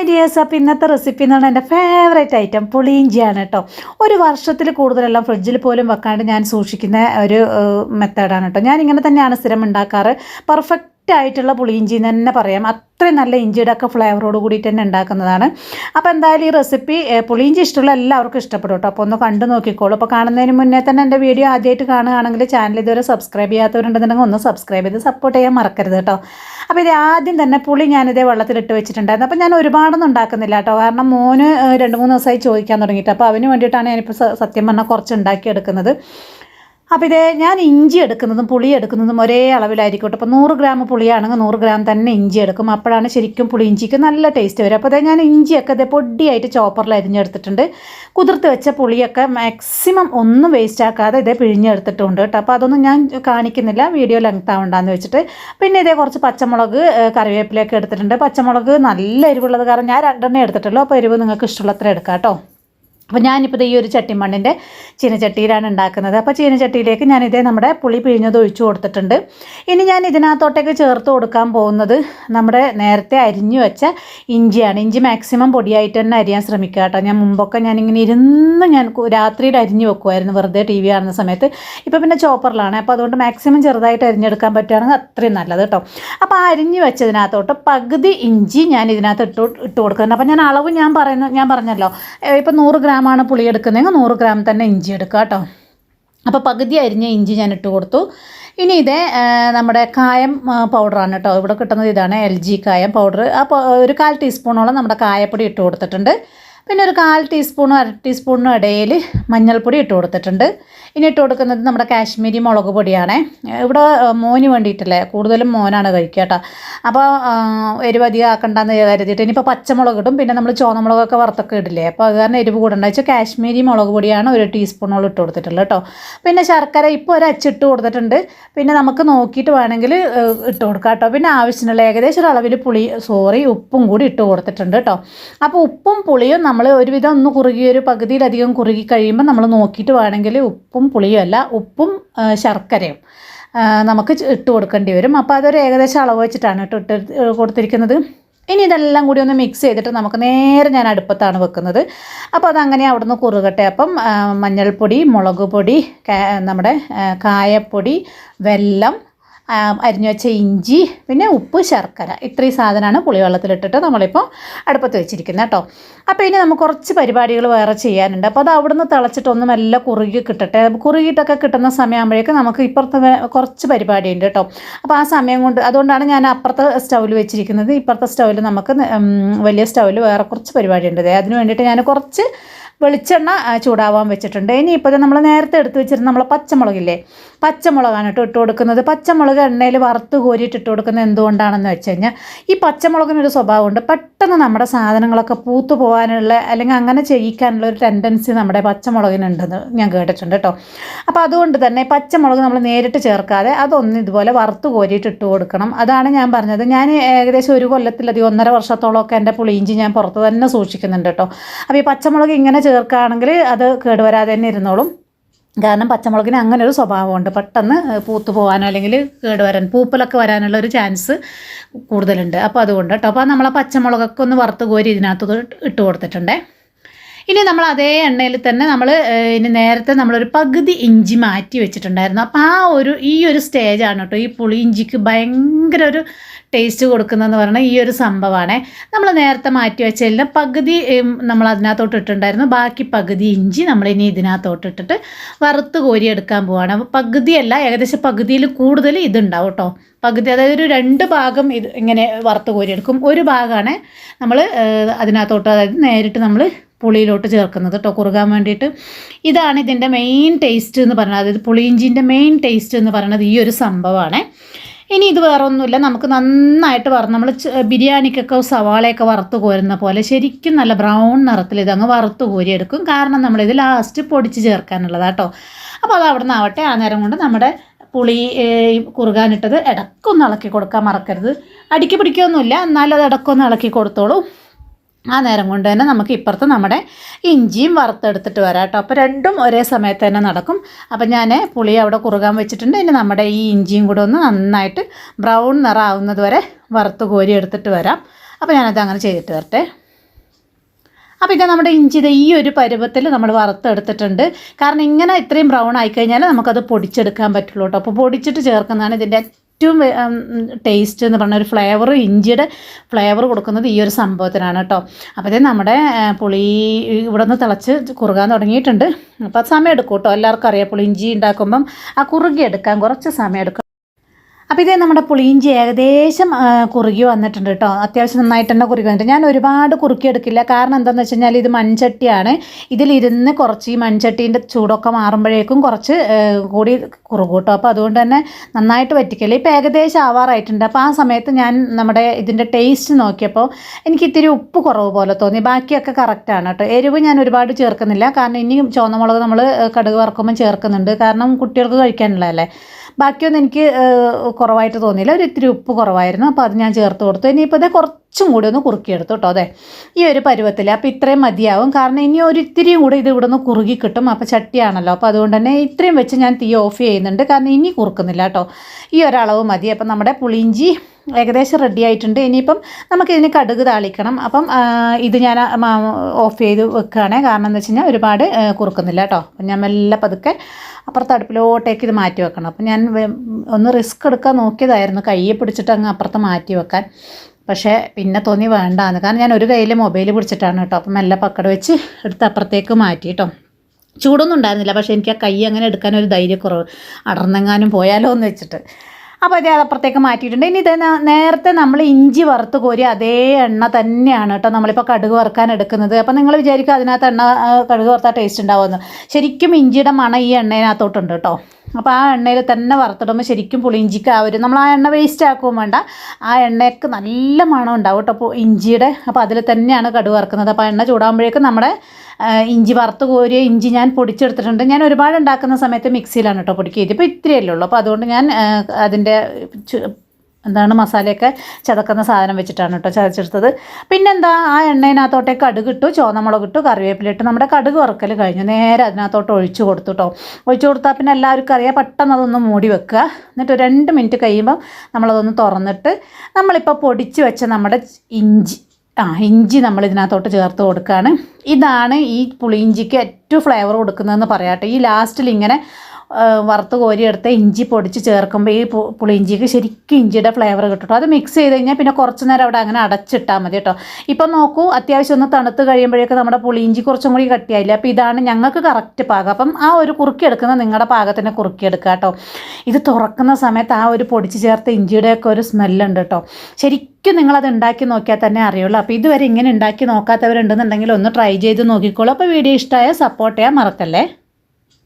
Hi dears ഇന്നത്തെ recipe എന്ന് പറഞ്ഞാൽ എന്റെ ഫേവറേറ്റ് ഐറ്റം പുളിയിഞ്ചിയാണ് കേട്ടോ ഒരു വർഷത്തിൽ കൂടുതലെല്ലാം ഫ്രിഡ്ജിൽ പോലും വെക്കാണ്ട് ഞാൻ സൂക്ഷിക്കുന്ന ഒരു മെത്തേഡാണ് കേട്ടോ ഞാൻ ഇങ്ങനെ തന്നെയാണ് സ്ഥിരം ഉണ്ടാക്കാറ്. പെർഫെക്റ്റ് ആയിട്ടുള്ള പുളിയിഞ്ചി എന്ന് തന്നെ പറയാം. അത്രയും നല്ല ഇഞ്ചിയുടെ ഒക്കെ ഫ്ലേവറോട് കൂടിയിട്ട് തന്നെ ഉണ്ടാക്കുന്നതാണ്. അപ്പോൾ എന്തായാലും ഈ റെസിപ്പി പുളിയിഞ്ചി ഇഷ്ടമുള്ള എല്ലാവർക്കും ഇഷ്ടപ്പെടും കേട്ടോ. അപ്പോൾ ഒന്ന് കണ്ടു നോക്കിക്കോളൂ. അപ്പോൾ കാണുന്നതിന് മുന്നേ തന്നെ എന്റെ വീഡിയോ ആദ്യമായിട്ട് കാണുകയാണെങ്കിൽ ചാനൽ ഇതുവരെ സബ്സ്ക്രൈബ് ചെയ്യാത്തവരുണ്ടെന്നുണ്ടെങ്കിൽ ഒന്ന് സബ്സ്ക്രൈബ് ചെയ്ത് സപ്പോർട്ട് ചെയ്യാൻ മറക്കരുത് കേട്ടോ. അപ്പോൾ ഇത് ആദ്യം തന്നെ പുളി ഞാനിതേ വെള്ളത്തിലിട്ട് വെച്ചിട്ടുണ്ടായിരുന്നു. അപ്പോൾ ഞാൻ ഒരുപാടൊന്നും ഉണ്ടാക്കുന്നില്ല കേട്ടോ. കാരണം മോന് രണ്ട് മൂന്ന് ദിവസമായി ചോദിക്കാൻ തുടങ്ങിയിട്ട്. അപ്പോൾ അവന് വേണ്ടിയിട്ടാണ് ഞാനിപ്പോൾ സത്യം പറഞ്ഞാൽ കുറച്ച് ഉണ്ടാക്കിയെടുക്കുന്നത്. അപ്പോൾ ഇതേ ഞാൻ ഇഞ്ചി എടുക്കുന്നതും പുളി എടുക്കുന്നതും ഒരേ അളവിലായിരിക്കട്ടെ. അപ്പോൾ നൂറ് ഗ്രാം പുളിയാണെങ്കിൽ നൂറ് ഗ്രാം തന്നെ ഇഞ്ചി എടുക്കും. അപ്പോഴാണ് ശരിക്കും പുളി ഇഞ്ചിക്ക് നല്ല ടേസ്റ്റ് വരും അപ്പോൾ അതേ ഞാൻ ഇഞ്ചിയൊക്കെ ഇതേ പൊടിയായിട്ട് ചോപ്പറിൽ അരിഞ്ഞെടുത്തിട്ടുണ്ട്. കുതിർത്ത് വെച്ച പുളിയൊക്കെ മാക്സിമം ഒന്നും വേസ്റ്റ് ആക്കാതെ ഇതേ പിഴിഞ്ഞെടുത്തിട്ടുണ്ട് കേട്ടോ. അപ്പോൾ അതൊന്നും ഞാൻ കാണിക്കുന്നില്ല. വീഡിയോ ലെങ്ത് ആവണ്ടെന്ന് വെച്ചിട്ട്. പിന്നെ ഇതേ കുറച്ച് പച്ചമുളക് കറിവേപ്പിലൊക്കെ എടുത്തിട്ടുണ്ട്. പച്ചമുളക് നല്ല എരിവുള്ളത് കാരണം ഞാൻ രണ്ടെണ്ണം എടുത്തിട്ടുള്ളൂ. അപ്പോൾ എരിവ് നിങ്ങൾക്ക് ഇഷ്ടമുള്ളത്ര എടുക്കാം കേട്ടോ. അപ്പോൾ ഞാനിപ്പോൾ ഈ ഒരു ചട്ടിമണ്ണിന്റെ ചീനച്ചട്ടിയിലാണ് ഉണ്ടാക്കുന്നത്. അപ്പോൾ ചീനച്ചട്ടിയിലേക്ക് ഞാനിതേ നമ്മുടെ പുളി പിഴിഞ്ഞത് ഒഴിച്ചു കൊടുത്തിട്ടുണ്ട്. ഇനി ഞാൻ ഇതിനകത്തോട്ടേക്ക് ചേർത്ത് കൊടുക്കാൻ പോകുന്നത് നമ്മുടെ നേരത്തെ അരിഞ്ഞു വെച്ച ഇഞ്ചിയാണ്. ഇഞ്ചി മാക്സിമം പൊടിയായിട്ട് തന്നെ അരിയാൻ ശ്രമിക്കുക കേട്ടോ. ഞാൻ മുമ്പൊക്കെ ഞാനിങ്ങനെ ഇരുന്ന് ഞാൻ രാത്രിയിൽ അരിഞ്ഞു വെക്കുമായിരുന്നു വെറുതെ ടി വി കാണുന്ന സമയത്ത്. ഇപ്പോൾ പിന്നെ ചോപ്പറിലാണ്. അപ്പോൾ അതുകൊണ്ട് മാക്സിമം ചെറുതായിട്ട് അരിഞ്ഞെടുക്കാൻ പറ്റുകയാണെങ്കിൽ അത്രയും നല്ലത് കേട്ടോ. അപ്പോൾ ആ അരിഞ്ഞു വെച്ചതിനകത്തോട്ട് പകുതി ഇഞ്ചി ഞാൻ ഇതിനകത്ത് ഇട്ട് ഇട്ട് കൊടുക്കുന്നുണ്ട്. അപ്പോൾ ഞാൻ അളവ് ഞാൻ പറയുന്ന ഞാൻ പറഞ്ഞല്ലോ. ഇപ്പോൾ നൂറ് ഗ്രാമാണ് പുളി എടുക്കുന്നതെങ്കിൽ നൂറ് ഗ്രാം തന്നെ ഇഞ്ചി എടുക്കുക കേട്ടോ. അപ്പോൾ പകുതി അരിഞ്ഞ ഇഞ്ചി ഞാൻ ഇട്ട് കൊടുത്തു. ഇനി ഇത് നമ്മുടെ കായം പൗഡറാണ് കേട്ടോ. ഇവിടെ കിട്ടുന്നത് ഇതാണ് എൽ ജി കായം പൗഡർ. അപ്പോൾ ഒരു കാൽ ടീസ്പൂണോളം നമ്മുടെ കായപ്പൊടി ഇട്ട് കൊടുത്തിട്ടുണ്ട്. പിന്നെ ഒരു കാൽ ടീസ്പൂണും അര ടീസ്പൂണിനും ഇടയിൽ മഞ്ഞൾപ്പൊടി ഇട്ട് കൊടുത്തിട്ടുണ്ട്. ഇനി ഇട്ട് കൊടുക്കുന്നത് നമ്മുടെ കാശ്മീരി മുളക് പൊടിയാണ്. ഇവിടെ മോന് വേണ്ടിയിട്ടല്ലേ? കൂടുതലും മോനാണ് കഴിക്കുക കേട്ടോ. അപ്പോൾ എരിവ് അധികം ആക്കണ്ടെന്ന് കരുതിയിട്ട് ഇനിയിപ്പോൾ പച്ചമുളക് ഇടും. പിന്നെ നമ്മൾ ചുവന്നമുളകൊക്കെ വറുത്തൊക്കെ ഇടില്ലേ? അപ്പോൾ അത് കാരണം എരിവ് കൂടണ്ട. വെച്ചാൽ കാശ്മീരി മുളക് പൊടിയാണ് ഒരു ടീസ്പൂണോളം ഇട്ട് കൊടുത്തിട്ടുള്ളത് കേട്ടോ. പിന്നെ ശർക്കര ഇപ്പോൾ ഒരു അച്ചിട്ട് കൊടുത്തിട്ടുണ്ട്. പിന്നെ നമുക്ക് നോക്കിയിട്ട് വേണമെങ്കിൽ ഇട്ട് കൊടുക്കാം കേട്ടോ. പിന്നെ ആവശ്യമുള്ള ഏകദേശം ഒരു അളവിൽ പുളി സോറി ഉപ്പും കൂടി ഇട്ട് കൊടുത്തിട്ടുണ്ട് കേട്ടോ. അപ്പോൾ ഉപ്പും പുളിയും നമ്മൾ ഒരുവിധം ഒന്ന് കുറുകി ഒരു പകുതിയിലധികം കുറുകി കഴിയുമ്പോൾ നമ്മൾ നോക്കിയിട്ട് വേണമെങ്കിൽ ഉപ്പും പുളിയും അല്ല ഉപ്പും ശർക്കരയും നമുക്ക് ഇട്ട് കൊടുക്കേണ്ടി വരും. അപ്പോൾ അതൊരു ഏകദേശം അളവ് വെച്ചിട്ടാണ് കേട്ടോ ഇട്ട് കൊടുത്തിരിക്കുന്നത്. ഇനി ഇതെല്ലാം കൂടി ഒന്ന് മിക്സ് ചെയ്തിട്ട് നമുക്ക് നേരെ ഞാൻ അടുപ്പത്താണ് വെക്കുന്നത്. അപ്പോൾ അതങ്ങനെ അവിടെ നിന്ന് കുറുകട്ടെ. അപ്പം മഞ്ഞൾപ്പൊടി മുളക് പൊടി നമ്മുടെ കായപ്പൊടി വെല്ലം അരിഞ്ഞു വെച്ച ഇഞ്ചി പിന്നെ ഉപ്പ് ശർക്കര. ഇത്രയും സാധനമാണ് പുളിവെള്ളത്തിലിട്ടിട്ട് നമ്മളിപ്പോൾ അടുപ്പത്ത് വെച്ചിരിക്കുന്നത് കേട്ടോ. അപ്പോൾ ഇനി നമുക്ക് കുറച്ച് പരിപാടികൾ വേറെ ചെയ്യാനുണ്ട്. അപ്പോൾ അത് അവിടെ നിന്ന് തിളച്ചിട്ടൊന്ന് മെല്ലെ കുറുകി കിട്ടട്ടെ. കുറുകിയിട്ടൊക്കെ കിട്ടുന്ന സമയമാകുമ്പോഴേക്കും നമുക്ക് ഇപ്പുറത്ത് കുറച്ച് പരിപാടിയുണ്ട് കേട്ടോ. അപ്പോൾ ആ സമയം കൊണ്ട് അതുകൊണ്ടാണ് ഞാൻ അപ്പുറത്തെ സ്റ്റൗവിൽ വെച്ചിരിക്കുന്നത്. ഇപ്പുറത്തെ സ്റ്റൗവിൽ നമുക്ക് വലിയ സ്റ്റൗവിൽ വേറെ കുറച്ച് പരിപാടിയുണ്ട്. അതിന് വേണ്ടിയിട്ട് ഞാൻ കുറച്ച് വെളിച്ചെണ്ണ ചൂടാവാൻ വെച്ചിട്ടുണ്ട്. ഇനി ഇപ്പോൾ നമ്മൾ നേരത്തെ എടുത്ത് വെച്ചിരുന്ന നമ്മളെ പച്ചമുളകില്ലേ? പച്ചമുളകാണ് കേട്ടോ ഇട്ട് കൊടുക്കുന്നത്. പച്ചമുളക് എണ്ണയിൽ വറുത്ത് കോരിയിട്ട് ഇട്ട് കൊടുക്കുന്നത് എന്തുകൊണ്ടാണെന്ന് വെച്ച് കഴിഞ്ഞാൽ ഈ പച്ചമുളകിനൊരു സ്വഭാവമുണ്ട്. പെട്ടെന്ന് നമ്മുടെ സാധനങ്ങളൊക്കെ പൂത്തു പോകാനുള്ള അല്ലെങ്കിൽ അങ്ങനെ ചെയ്യിക്കാനുള്ള ഒരു ടെൻഡൻസി നമ്മുടെ പച്ചമുളകിനുണ്ടെന്ന് ഞാൻ കേട്ടിട്ടുണ്ട് കേട്ടോ. അപ്പോൾ അതുകൊണ്ട് തന്നെ പച്ചമുളക് നമ്മൾ നേരിട്ട് ചേർക്കാതെ അതൊന്ന് ഇതുപോലെ വറുത്ത് കോരിയിട്ട് ഇട്ട് കൊടുക്കണം. അതാണ് ഞാൻ പറഞ്ഞത്. ഞാൻ ഏകദേശം ഒരു കൊല്ലത്തിലധികം ഒന്നര വർഷത്തോളമൊക്കെ എന്റെ പുളിയിഞ്ചി ഞാൻ പുറത്ത് തന്നെ സൂക്ഷിക്കുന്നുണ്ട് കേട്ടോ. അപ്പോൾ ഈ പച്ചമുളക് ഇങ്ങനെ ചേർക്കുകയാണെങ്കിൽ അത് കേടുവരാതെ തന്നെ ഇരുന്നോളും. കാരണം പച്ചമുളകിന് അങ്ങനെ ഒരു സ്വഭാവമുണ്ട്. പെട്ടെന്ന് പൂത്തു പോകാനോ അല്ലെങ്കിൽ കേടുവരാൻ പൂപ്പലൊക്കെ വരാനുള്ള ഒരു ചാൻസ് കൂടുതലുണ്ട്. അപ്പോൾ അതുകൊണ്ട് കേട്ടോ. അപ്പോൾ നമ്മളെ പച്ചമുളകൊക്കെ ഒന്ന് വറുത്ത് കോരി ഇതിനകത്ത് ഇട്ട് കൊടുത്തിട്ടുണ്ടേ. ഇനി നമ്മൾ അതേ എണ്ണയിൽ തന്നെ നമ്മൾ ഇനി നേരത്തെ നമ്മളൊരു പകുതി ഇഞ്ചി മാറ്റി വെച്ചിട്ടുണ്ടായിരുന്നു. അപ്പോൾ ആ ഒരു ഈ ഒരു സ്റ്റേജാണ് കേട്ടോ ഈ പുളി ഇഞ്ചിക്ക് ഭയങ്കര ഒരു ടേസ്റ്റ് കൊടുക്കുന്നതെന്ന് പറഞ്ഞാൽ ഈ ഒരു സംഭവമാണ് നമ്മൾ നേരത്തെ മാറ്റി വെച്ചതിൽ പകുതി നമ്മൾ അതിനകത്തോട്ട് ഇട്ടിട്ടുണ്ടായിരുന്നു. ബാക്കി പകുതി ഇഞ്ചി നമ്മൾ ഇനി ഇതിനകത്തോട്ട് ഇട്ടിട്ട് വറുത്ത് കോരിയെടുക്കാൻ പോവാണ്. അപ്പോൾ പകുതിയല്ല ഏകദേശം പകുതിയിൽ കൂടുതൽ ഇതുണ്ടാവും കേട്ടോ. പകുതി അതായത് ഒരു രണ്ട് ഭാഗം ഇത് ഇങ്ങനെ വറുത്ത് കോരിയെടുക്കും ഒരു ഭാഗമാണ് നമ്മൾ അതിനകത്തോട്ട് അതായത് നേരിട്ട് നമ്മൾ പുളിയിലോട്ട് ചേർക്കുന്നത് കേട്ടോ കുറുകാൻ വേണ്ടിയിട്ട്. ഇതാണ് ഇതിന്റെ മെയിൻ ടേസ്റ്റ് എന്ന് പറയുന്നത് അതായത് പുളിയിഞ്ചിന്റെ മെയിൻ ടേസ്റ്റ് എന്ന് പറയുന്നത് ഈ ഒരു സംഭവമാണ് ഇനി ഇത് വേറെ ഒന്നുമില്ല നമുക്ക് നന്നായിട്ട് വറുത്ത് നമ്മൾ ബിരിയാണിക്കൊക്കെ സവാളയൊക്കെ വറുത്ത് കോരുന്ന പോലെ ശരിക്കും നല്ല ബ്രൗൺ നിറത്തിൽ ഇതങ്ങ് വറുത്ത് കോരിയെടുക്കും. കാരണം നമ്മളിത് ലാസ്റ്റ് പൊടിച്ച് ചേർക്കാനുള്ളതാട്ടോ അപ്പോൾ അത് അവിടെ നിന്ന് ആവട്ടെ. ആ നേരം കൊണ്ട് നമ്മുടെ പുളി കുറുകാനിട്ടത് ഇടക്കൊന്ന് ഇളക്കി കൊടുക്കാൻ മറക്കരുത്. അടിക്ക് പിടിക്കൊന്നുമില്ല. എന്നാലും അത് ഇടക്കൊന്ന് ഇളക്കി കൊടുത്തോളൂ. ആ നേരം കൊണ്ട് തന്നെ നമുക്ക് ഇപ്പുറത്ത് നമ്മുടെ ഇഞ്ചിയും വറുത്തെടുത്തിട്ട് വരാം കേട്ടോ. അപ്പോൾ രണ്ടും ഒരേ സമയത്ത് തന്നെ നടക്കും. അപ്പം ഞാൻ പുളി അവിടെ കുറുകാൻ വെച്ചിട്ടുണ്ട്. ഇനി നമ്മുടെ ഈ ഇഞ്ചിയും കൂടെ ഒന്ന് നന്നായിട്ട് ബ്രൗൺ നിറാവുന്നതുവരെ വറുത്ത് കോരി എടുത്തിട്ട് വരാം. അപ്പോൾ ഞാനത് അങ്ങനെ ചെയ്തിട്ട് വരട്ടെ. അപ്പോൾ ഇത് നമ്മുടെ ഇഞ്ചി ഇത് ഈ ഒരു പരുവത്തിൽ നമ്മൾ വറുത്തെടുത്തിട്ടുണ്ട്. കാരണം ഇങ്ങനെ ഇത്രയും ബ്രൗൺ ആയിക്കഴിഞ്ഞാൽ നമുക്കത് പൊടിച്ചെടുക്കാൻ പറ്റുള്ളൂ കേട്ടോ. അപ്പോൾ പൊടിച്ചിട്ട് ചേർക്കുന്നതാണ് ഇതിന്റെ ഏറ്റവും ടേസ്റ്റ് എന്ന് പറഞ്ഞ ഒരു ഫ്ലേവർ ഇഞ്ചിയുടെ ഫ്ലേവർ കൊടുക്കുന്നത് ഈ ഒരു സംഭവത്തിനാണ് കേട്ടോ അപ്പോൾ ഇത് നമ്മുടെ പുളി ഇവിടെ നിന്ന് തിളച്ച് കുറുകാൻ തുടങ്ങിയിട്ടുണ്ട്. അപ്പോൾ സമയം എടുക്കും കേട്ടോ എല്ലാവർക്കും അറിയാം പുളി ഇഞ്ചി ഉണ്ടാക്കുമ്പം ആ കുറുകി എടുക്കാൻ കുറച്ച് സമയം എടുക്കും. അപ്പോൾ ഇതേ നമ്മുടെ പുളിയിഞ്ചി ഏകദേശം കുറുകി വന്നിട്ടുണ്ട് കേട്ടോ. അത്യാവശ്യം നന്നായിട്ട് തന്നെ കുറുകി വന്നിട്ട് ഞാൻ ഒരുപാട് കുറുക്കി എടുക്കില്ല. കാരണം എന്താണെന്ന് വെച്ച് കഴിഞ്ഞാൽ ഇത് മൺചട്ടിയാണ്. ഇതിലിരുന്ന് കുറച്ച് ഈ മൺചട്ടീന്റെ ചൂടൊക്കെ മാറുമ്പോഴേക്കും കുറച്ച് കൂടി കുറുകും കേട്ടോ. അപ്പോൾ അതുകൊണ്ട് തന്നെ നന്നായിട്ട് വറ്റിക്കൽ. ഇപ്പോൾ ഏകദേശം ആവാറായിട്ടുണ്ട്. അപ്പോൾ ആ സമയത്ത് ഞാൻ നമ്മുടെ ഇതിന്റെ ടേസ്റ്റ് നോക്കിയപ്പോൾ എനിക്ക് ഇത്തിരി ഉപ്പ് കുറവ് പോലെ തോന്നി. ബാക്കിയൊക്കെ കറക്റ്റാണ് കേട്ടോ. എരിവ് ഞാൻ ഒരുപാട് ചേർക്കുന്നില്ല. കാരണം ഇനിയും ചുവന്നമുളക് നമ്മൾ കടുക് വറക്കുമ്പോൾ ചേർക്കുന്നുണ്ട്. കാരണം കുട്ടികൾക്ക് കഴിക്കാനുള്ളതല്ലേ. ബാക്കിയൊന്നും എനിക്ക് കുറവായിട്ട് തോന്നിയില്ല. ഒരു ഇത്തിരി ഉപ്പ് കുറവായിരുന്നു. അപ്പോൾ അത് ഞാൻ ചേർത്ത് കൊടുത്തു. ഇനിയിപ്പോൾ ഇതേ കുറച്ചും കൂടി ഒന്ന് കുറുക്കിയെടുത്തു കേട്ടോ അതെ ഈ ഒരു പരുവത്തിൽ അപ്പോൾ ഇത്രയും മതിയാവും. കാരണം ഇനി ഒരു ഇത്തിരിയും കൂടി ഇത് ഇവിടെ നിന്ന് കുറുകി കിട്ടും. അപ്പോൾ ചട്ടിയാണല്ലോ. അപ്പോൾ അതുകൊണ്ട് തന്നെ ഇത്രയും വെച്ച് ഞാൻ തീ ഓഫ് ചെയ്യുന്നുണ്ട്. കാരണം ഇനി കുറുക്കുന്നില്ല കേട്ടോ ഈ ഒരളവ് മതി. അപ്പോൾ നമ്മുടെ പുളിയിഞ്ചി ഏകദേശം റെഡി ആയിട്ടുണ്ട്. ഇനിയിപ്പം നമുക്കിതിന് കടുക് താളിക്കണം. അപ്പം ഇത് ഞാൻ ഓഫ് ചെയ്ത് വെക്കുകയാണ്. കാരണം എന്താ വെച്ച് കഴിഞ്ഞാൽ ഒരുപാട് കുറുക്കുന്നില്ല കേട്ടോ. അപ്പം ഞാൻ മെല്ലെ പതുക്കെ അപ്പുറത്ത് അടുപ്പിലോട്ടേക്ക് ഇത് മാറ്റി വെക്കണം. അപ്പം ഞാൻ ഒന്ന് റിസ്ക് എടുക്കാൻ നോക്കിയതായിരുന്നു. കയ്യെ പിടിച്ചിട്ട് അങ്ങ് അപ്പുറത്ത് മാറ്റി വെക്കാൻ. പക്ഷേ പിന്നെ തോന്നി വേണ്ടാന്ന്. കാരണം ഞാൻ ഒരു കയ്യിൽ മൊബൈൽ പിടിച്ചിട്ടാണ് കേട്ടോ. അപ്പം മെല്ലെ പക്കട വെച്ച് എടുത്ത് അപ്പുറത്തേക്ക് മാറ്റി കേട്ടോ. ചൂടൊന്നും ഉണ്ടായിരുന്നില്ല. പക്ഷേ എനിക്ക് ആ കൈ അങ്ങനെ എടുക്കാൻ ഒരു ധൈര്യക്കുറവ്. അടർന്നെങ്ങാനും പോയാലോ എന്ന് വെച്ചിട്ട്. അപ്പോൾ ഇത് അപ്പുറത്തേക്ക് മാറ്റിയിട്ടുണ്ട്. ഇനി ഇത് നേരത്തെ നമ്മൾ ഇഞ്ചി വറുത്ത് കോരി അതേ എണ്ണ തന്നെയാണ് കേട്ടോ നമ്മളിപ്പോൾ കടുക് വറുക്കാൻ എടുക്കുന്നത്. അപ്പോൾ നിങ്ങൾ വിചാരിക്കും അതിനകത്ത് എണ്ണ കടുക് വറുത്താൽ ടേസ്റ്റ് ഉണ്ടാവുമെന്ന്. ശരിക്കും ഇഞ്ചിയുടെ മണം ഈ എണ്ണയിനകത്തോട്ടുണ്ട് കേട്ടോ. അപ്പോൾ ആ എണ്ണയിൽ തന്നെ വറുത്തിടുമ്പോൾ ശരിക്കും പുളിയിഞ്ചിക്ക് ആ ഒരു നമ്മൾ ആ എണ്ണ വേസ്റ്റ് ആക്കുകയും വേണ്ട. ആ എണ്ണയ്ക്ക് നല്ല മണം ഉണ്ടാവും കേട്ടോ അപ്പോൾ ഇഞ്ചിയുടെ. അപ്പോൾ അതിൽ തന്നെയാണ് കടുക് വറുക്കുന്നത്. അപ്പോൾ എണ്ണ ചൂടാകുമ്പോഴേക്കും നമ്മുടെ ഇഞ്ചി വറുത്ത് കോരിയ ഇഞ്ചി ഞാൻ പൊടിച്ചെടുത്തിട്ടുണ്ട്. ഞാൻ ഒരുപാട് ഉണ്ടാക്കുന്ന സമയത്ത് മിക്സിയിലാണ് കേട്ടോ പൊടിക്കുക ഇതിപ്പോൾ ഇത്രയല്ലേ ഉള്ളൂ. അപ്പോൾ അതുകൊണ്ട് ഞാൻ അതിന്റെ എന്താണ് മസാലയൊക്കെ ചതക്കുന്ന സാധനം വെച്ചിട്ടാണ് കേട്ടോ ചതച്ചെടുത്തത്. പിന്നെന്താ ആ എണ്ണയിനകത്തോട്ടേക്ക് കടുക് ഇട്ടു ചുവന്നമുളക് ഇട്ടു കറിവേപ്പില ഇട്ട് നമ്മുടെ കടുക് വറുക്കൽ കഴിഞ്ഞു. നേരെ അതിനകത്തോട്ട് ഒഴിച്ചു കൊടുത്തു കേട്ടോ ഒഴിച്ചു കൊടുത്താൽ പിന്നെ എല്ലാവർക്കും അറിയാം പെട്ടെന്ന് അതൊന്ന് മൂടി വെക്കുക. എന്നിട്ട് രണ്ട് മിനിറ്റ് കഴിയുമ്പം നമ്മളതൊന്ന് തുറന്നിട്ട് നമ്മളിപ്പോൾ പൊടിച്ച് വെച്ച നമ്മുടെ ഇഞ്ചി ആ ഇഞ്ചി നമ്മൾ ഇതിനകത്തോട്ട് ചേർത്ത് കൊടുക്കുകയാണ് ഇതാണ് ഈ പുളിയിഞ്ചിക്ക് ഏറ്റവും ഫ്ലേവർ കൊടുക്കുന്നതെന്ന് പറയാട്ടെ. ഈ ലാസ്റ്റിൽ ഇങ്ങനെ വറുത്ത് കോരിയെടുത്ത ഇഞ്ചി പൊടിച്ച് ചേർക്കുമ്പോൾ ഈ പുളിയിഞ്ചിക്ക് ശരിക്കും ഇഞ്ചിയുടെ ഫ്ലേവർ കിട്ടും അത് മിക്സ് ചെയ്ത് കഴിഞ്ഞാൽ പിന്നെ കുറച്ച് നേരം അവിടെ അങ്ങനെ അടച്ചിട്ടാൽ മതി കേട്ടോ. ഇപ്പം നോക്കൂ അത്യാവശ്യം ഒന്ന് തണുത്ത് കഴിയുമ്പോഴേക്ക് നമ്മുടെ പുളിയിഞ്ചി കുറച്ചും കൂടി കട്ടിയായില്ല? അപ്പോൾ ഇതാണ് ഞങ്ങൾക്ക് കറക്റ്റ് പാകം. അപ്പം ആ ഒരു കുറുക്കിയെടുക്കുന്ന നിങ്ങളുടെ പാകത്തിന് കുറുക്കിയെടുക്കുക കേട്ടോ. ഇത് തുറക്കുന്ന സമയത്ത് ആ ഒരു പൊടിച്ച് ചേർത്ത ഇഞ്ചിയുടെയൊക്കെ ഒരു സ്മെല്ലുണ്ട് കേട്ടോ. ശരിക്കും നിങ്ങളത് ഉണ്ടാക്കി നോക്കിയാൽ തന്നെ അറിയുള്ളൂ. അപ്പോൾ ഇതുവരെ ഇങ്ങനെ ഉണ്ടാക്കി നോക്കാത്തവരുണ്ടെന്നുണ്ടെങ്കിൽ ഒന്ന് ട്രൈ ചെയ്ത് നോക്കിക്കോളൂ. അപ്പോൾ വീഡിയോ ഇഷ്ടമായ സപ്പോർട്ട് ചെയ്യാൻ മറക്കല്ലേ?